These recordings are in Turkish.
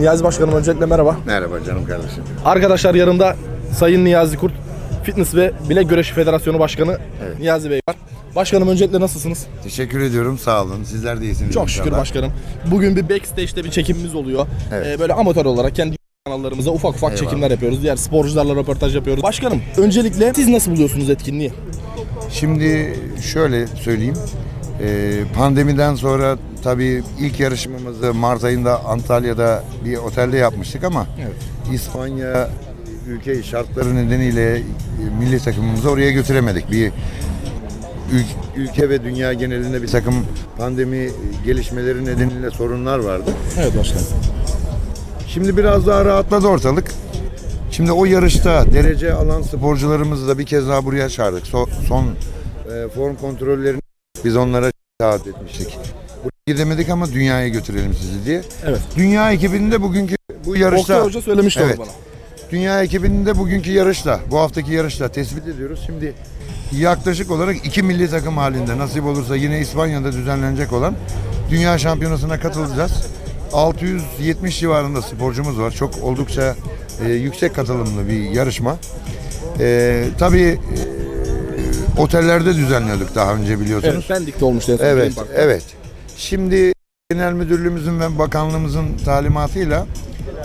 Niyazi Başkanım öncelikle merhaba. Merhaba canım kardeşim. Arkadaşlar yanımda Sayın Niyazi Kurt, Fitness ve Bilek Güreşi Federasyonu Başkanı Niyazi Bey var. Başkanım öncelikle nasılsınız? Teşekkür ediyorum. Sağ olun. Sizler de iyisiniz. Çok şükür inşallah. başkanım. Bugün bir backstage'de bir çekimimiz oluyor. Evet. Ee, böyle amatör olarak kendi kanallarımıza ufak ufak Eyvallah. çekimler yapıyoruz. Diğer sporcularla röportaj yapıyoruz. Başkanım öncelikle siz nasıl buluyorsunuz etkinliği? Şimdi şöyle söyleyeyim. Ee, pandemiden sonra tabii ilk yarışmamızı Mart ayında Antalya'da bir otelde yapmıştık ama Evet. İspanya ülke şartları nedeniyle e, milli takımımızı oraya götüremedik. Bir ül- ülke ve dünya genelinde bir takım pandemi gelişmeleri nedeniyle sorunlar vardı. Evet başkanım. Şimdi biraz daha rahatladı ortalık. Şimdi o yarışta derece alan sporcularımızı da bir kez daha buraya çağırdık. So- son e, form kontrollerini biz onlara taahhüt etmiştik. Buraya gidemedik ama dünyaya götürelim sizi diye. Evet. Dünya ekibinde bugünkü bu Oktay yarışta Hoca söylemişti Evet. onu bana. Dünya ekibinde bugünkü yarışta, bu haftaki yarışta tespit ediyoruz. Şimdi yaklaşık olarak iki milli takım halinde nasip olursa yine İspanya'da düzenlenecek olan Dünya Şampiyonası'na katılacağız. 670 civarında sporcumuz var. Çok oldukça e, yüksek katılımlı bir yarışma. E, tabii e, otellerde düzenliyorduk daha önce biliyorsunuz. Evet, Pendik'te olmuştu. en son Evet, evet. Şimdi Genel Müdürlüğümüzün ve bakanlığımızın talimatıyla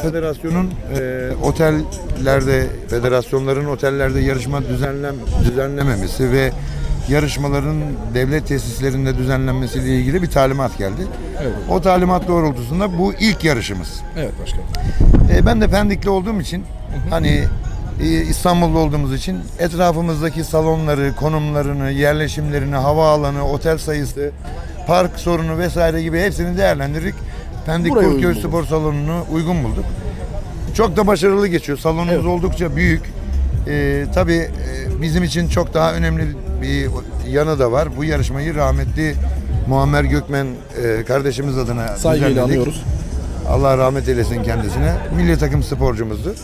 federasyonun e, otellerde, federasyonların otellerde yarışma düzenlem, düzenlememesi ve yarışmaların devlet tesislerinde düzenlenmesiyle ilgili bir talimat geldi. Evet. O talimat doğrultusunda bu ilk yarışımız. Evet başkanım. E, ben de Pendikli olduğum için hani İstanbul'da olduğumuz için etrafımızdaki salonları, konumlarını, yerleşimlerini, havaalanı, otel sayısı, park sorunu vesaire gibi hepsini değerlendirdik. Pendik Buraya Kurköy Spor Salonu'nu uygun bulduk. Çok da başarılı geçiyor. Salonumuz Evet. oldukça büyük. E, tabii e, bizim için çok daha önemli bir yanı da var. Bu yarışmayı rahmetli Muammer Gökmen e, kardeşimiz adına Saygıyla anıyoruz. Allah rahmet eylesin kendisine. Milli takım sporcumuzdu.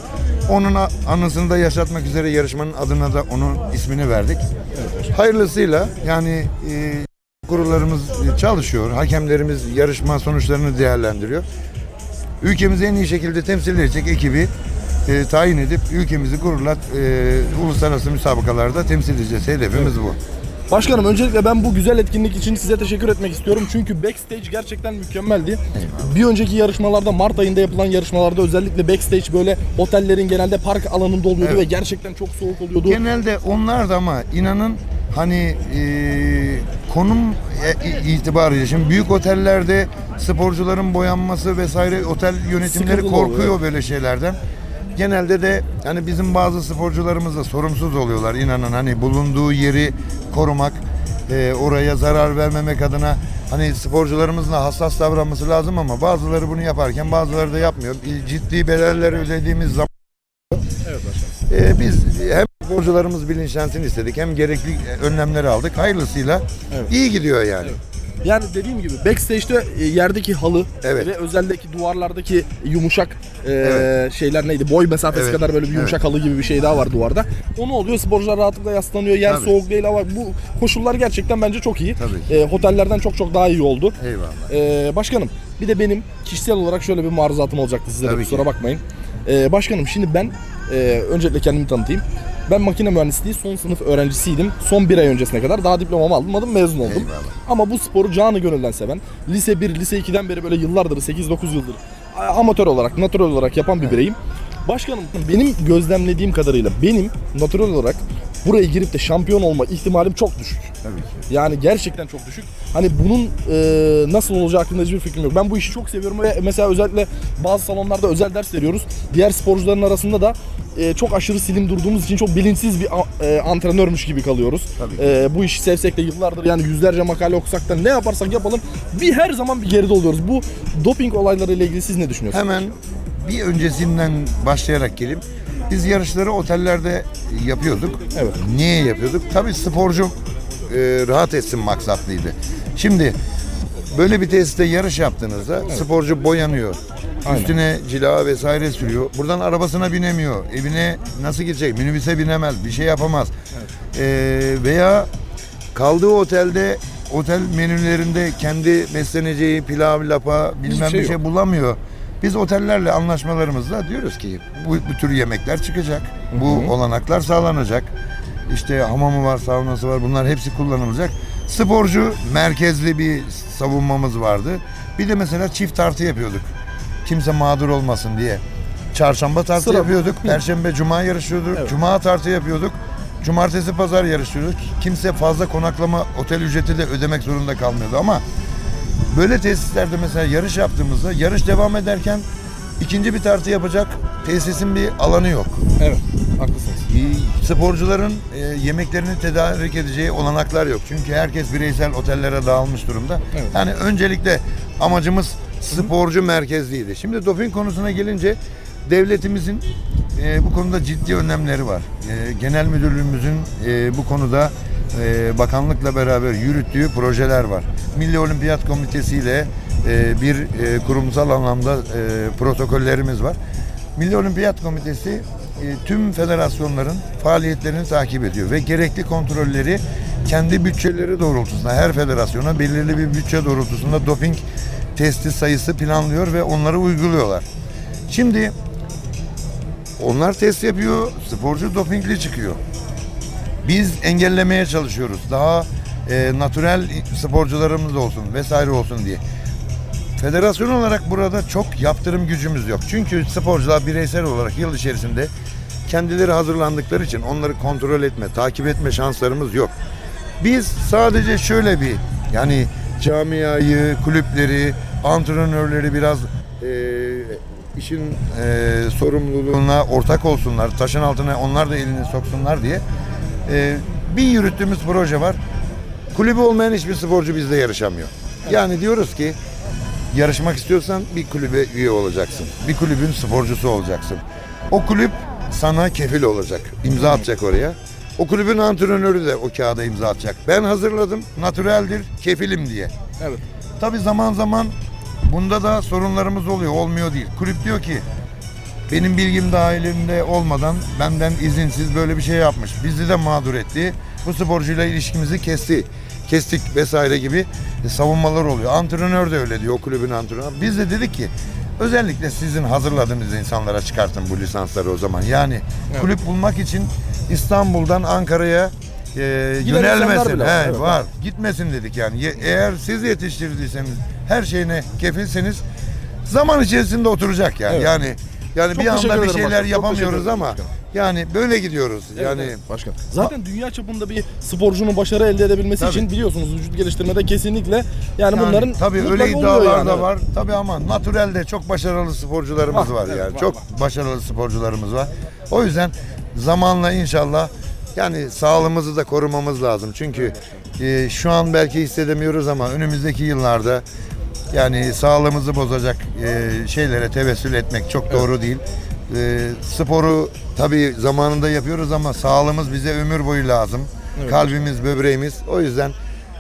Onun anısını da yaşatmak üzere yarışmanın adına da onun ismini verdik. Hayırlısıyla yani e, kurullarımız çalışıyor. Hakemlerimiz yarışma sonuçlarını değerlendiriyor. Ülkemizi en iyi şekilde temsil edecek ekibi e, tayin edip ülkemizi gururla e, uluslararası müsabakalarda temsil edeceğiz. Hedefimiz bu. Başkanım öncelikle ben bu güzel etkinlik için size teşekkür etmek istiyorum. Çünkü backstage gerçekten mükemmeldi. Bir önceki yarışmalarda Mart ayında yapılan yarışmalarda özellikle backstage böyle otellerin genelde park alanında oluyordu Evet. ve gerçekten çok soğuk oluyordu. Genelde onlar da ama inanın hani e, konum e, itibarıyla şimdi büyük otellerde sporcuların boyanması vesaire otel yönetimleri Sıkıntılı korkuyor oluyor. böyle şeylerden. Genelde de hani bizim bazı sporcularımız da sorumsuz oluyorlar inanın hani bulunduğu yeri korumak, e, oraya zarar vermemek adına hani sporcularımızın da hassas davranması lazım ama bazıları bunu yaparken bazıları da yapmıyor. Ciddi bedeller ödediğimiz zaman Evet ee, biz hem sporcularımız bilinçlensin istedik hem gerekli önlemleri aldık. Hayırlısıyla Evet. iyi gidiyor yani. Yani dediğim gibi backstage'de e, yerdeki halı Evet. ve özeldeki duvarlardaki yumuşak e, Evet. şeyler neydi? Boy mesafesi Evet. kadar böyle bir yumuşak halı gibi bir şey daha var duvarda. Onu oluyor. Sporcular rahatlıkla yaslanıyor. Yer Tabii. soğuk değil ama bu koşullar gerçekten bence çok iyi. Tabii ki. E, otellerden çok çok daha iyi oldu. Eyvallah. Ee, başkanım bir de benim kişisel olarak şöyle bir maruzatım olacaktı size de Tabii kusura ki. bakmayın. Ee, başkanım şimdi ben e, öncelikle kendimi tanıtayım. Ben makine mühendisliği son sınıf öğrencisiydim. Son bir ay öncesine kadar daha diplomamı aldım, mezun oldum. Eyvallah. Ama bu sporu canı gönülden seven, lise 1, lise 2'den beri böyle yıllardır, 8-9 yıldır amatör olarak, natural olarak yapan bir bireyim. Başkanım benim gözlemlediğim kadarıyla benim natural olarak buraya girip de şampiyon olma ihtimalim çok düşük. Tabii ki. Yani gerçekten çok düşük. Hani bunun e, nasıl olacağı hakkında hiçbir fikrim yok. Ben bu işi çok seviyorum ve mesela özellikle bazı salonlarda özel ders veriyoruz. Diğer sporcuların arasında da e, çok aşırı silim durduğumuz için çok bilinçsiz bir e, antrenörmüş gibi kalıyoruz. Tabii ki. E, bu işi sevsek de yıllardır yani yüzlerce makale okusak da ne yaparsak yapalım bir her zaman bir geride oluyoruz. Bu doping olayları ile ilgili siz ne düşünüyorsunuz? Hemen bir öncesinden başlayarak geleyim. Biz yarışları otellerde yapıyorduk. Evet. Niye yapıyorduk? Tabii sporcu e, rahat etsin maksatlıydı. Şimdi böyle bir tesiste yarış yaptığınızda sporcu boyanıyor. Aynen. Üstüne cila vesaire sürüyor. Buradan arabasına binemiyor. Evine nasıl gidecek? Minibüse binemez. Bir şey yapamaz. E, veya kaldığı otelde otel menülerinde kendi besleneceği pilav, lapa bilmem şey bir şey yok. bulamıyor. Biz otellerle anlaşmalarımızda diyoruz ki bu, bu tür yemekler çıkacak. Bu olanaklar sağlanacak. İşte hamamı var, saunası var. Bunlar hepsi kullanılacak. Sporcu merkezli bir savunmamız vardı. Bir de mesela çift tartı yapıyorduk. Kimse mağdur olmasın diye. Çarşamba tartı Sıra- yapıyorduk. Perşembe, cuma yarışıyorduk. Evet. Cuma tartı yapıyorduk. Cumartesi, pazar yarışıyorduk. Kimse fazla konaklama, otel ücreti de ödemek zorunda kalmıyordu ama böyle tesislerde mesela yarış yaptığımızda yarış devam ederken ikinci bir tartı yapacak tesisin bir alanı yok. Evet. Haklısınız. Ee, Sporcuların e, yemeklerini tedarik edeceği olanaklar yok. Çünkü herkes bireysel otellere dağılmış durumda. Evet. Yani öncelikle amacımız sporcu merkezliydi. Şimdi doping konusuna gelince devletimizin e, bu konuda ciddi önlemleri var. E, genel müdürlüğümüzün e, bu konuda e, bakanlıkla beraber yürüttüğü projeler var. Milli Olimpiyat Komitesi ile e, bir e, kurumsal anlamda e, protokollerimiz var. Milli Olimpiyat Komitesi e, tüm federasyonların faaliyetlerini takip ediyor ve gerekli kontrolleri kendi bütçeleri doğrultusunda her federasyona belirli bir bütçe doğrultusunda doping testi sayısı planlıyor ve onları uyguluyorlar. Şimdi onlar test yapıyor, sporcu dopingli çıkıyor. Biz engellemeye çalışıyoruz. Daha e, natürel sporcularımız olsun vesaire olsun diye. Federasyon olarak burada çok yaptırım gücümüz yok. Çünkü sporcular bireysel olarak yıl içerisinde kendileri hazırlandıkları için onları kontrol etme, takip etme şanslarımız yok. Biz sadece şöyle bir yani camiayı, kulüpleri, antrenörleri biraz e, işin e, sorumluluğuna ortak olsunlar, taşın altına onlar da elini soksunlar diye e, bir yürüttüğümüz proje var. Kulübü olmayan hiçbir sporcu bizde yarışamıyor. Yani diyoruz ki yarışmak istiyorsan bir kulübe üye olacaksın. Bir kulübün sporcusu olacaksın. O kulüp sana kefil olacak. imza atacak oraya. O kulübün antrenörü de o kağıda imza atacak. Ben hazırladım. Natüreldir, kefilim diye. Evet. Tabi zaman zaman bunda da sorunlarımız oluyor. Olmuyor değil. Kulüp diyor ki benim bilgim dahilinde olmadan benden izinsiz böyle bir şey yapmış. Bizi de mağdur etti. Bu sporcuyla ilişkimizi kesti. Kestik vesaire gibi savunmalar oluyor. Antrenör de öyle diyor o kulübün antrenörü. Biz de dedik ki özellikle sizin hazırladığınız insanlara çıkartın bu lisansları o zaman. Yani Evet. kulüp bulmak için İstanbul'dan Ankara'ya e, Giden yönelmesin. He, var, evet. var. Gitmesin dedik yani. Ye- Eğer siz yetiştirdiyseniz her şeyine kefilseniz zaman içerisinde oturacak yani. Evet. Yani yani Çok bir teşekkür anda bir ederim şeyler başkanım. Çok yapamıyoruz ama yani böyle gidiyoruz. Yani evet, başkan. Zaten dünya çapında bir sporcunun başarı elde edebilmesi Tabii. için biliyorsunuz vücut geliştirmede kesinlikle yani, Yani bunların tabii mutlaka öyle oluyor iddialar yani. da var. Tabii ama natürelde çok başarılı sporcularımız Var, var evet, yani. var, çok başarılı sporcularımız var. O yüzden zamanla inşallah yani sağlığımızı da korumamız lazım. Çünkü e, şu an belki hissedemiyoruz ama önümüzdeki yıllarda yani sağlığımızı bozacak e, şeylere tevessül etmek çok doğru değil. E, sporu tabii zamanında yapıyoruz ama sağlığımız bize ömür boyu lazım. Evet. Kalbimiz, böbreğimiz. O yüzden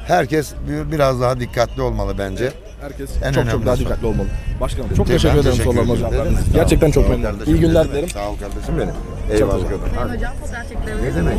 herkes bir- biraz daha dikkatli olmalı bence. Herkes En çok çok önemlisi daha o. dikkatli olmalı. Başkanım çok teşekkür ederim teşekkür sorularınız ol. Gerçekten çok kardeşim. İyi günler dilerim. Sağ ol kardeşim benim. Çok Eyvallah. Hocam fotoğraf çekilebilir Ne demek?